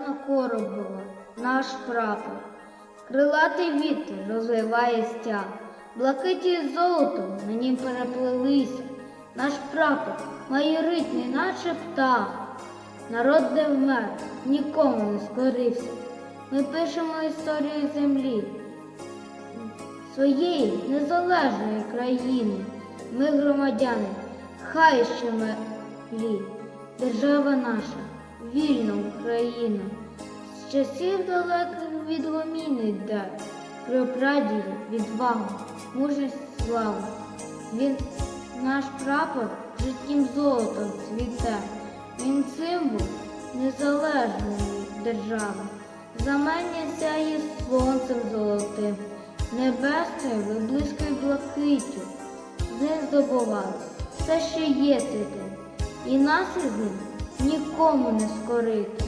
На коробова, наш прапор, крилатий вітер розвиває стяг, блакиті з золотом на нім переплелися, наш прапор майоритний, наче птах. Народ не вмер, нікому не скорився. Ми пишемо історію землі, своєї незалежної країни. Ми громадяни, хай ще милі, держава наша, вільна Україна. З часів далеких від відгоміни йде, про прадії відвагу, мужність славу. Він наш прапор життєм золотом цвіте. Він символ незалежної держави. Знамення сяє сонцем золотим, небесною виблискує блакиттю. З ним здобували все, що є святим, і нас із ним нікому не скорити.